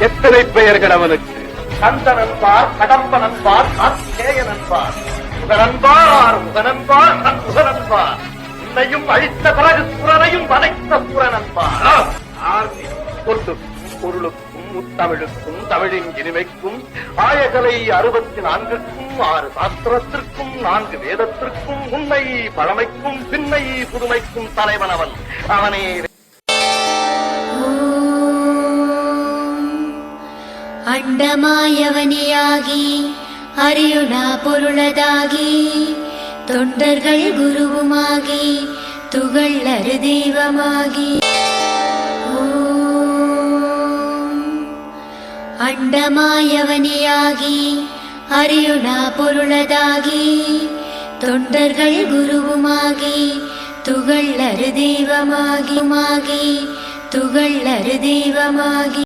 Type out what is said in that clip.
எத்தனை பெயர்கள் அவனுக்கு கந்தனன்பார் கடம்பனன்பார் கார்த்திகேயனன்பார் முகனன்பார் முகனன்பார் முகனன்பார் உன்னையும் அழித்த பிறகு சுரனையும் வதைத்த சுரனன்பார் ஆர்மி பொருளுக்கும் பொருளுக்கும் முத்தமிழுக்கும் தமிழின் இனிமைக்கும் ஆயகலை அறுபத்தி நான்குக்கும் ஆறு சாஸ்திரத்திற்கும் நான்கு வேதத்திற்கும் உண்மை பழமைக்கும் பின்னை புதுமைக்கும் தலைவனவன் அவனே அண்டமாயவனியாகி அரியுணா பொருளதாகி தொண்டர்கள் குருவுமாகி துகளறு தெய்வமாகி. அண்டமாயவனியாகி அரியுணா பொருளதாகி தொண்டர்கள் குருவுமாகி துகளறு தெய்வமாகி மாகி துகளறு தெய்வமாகி.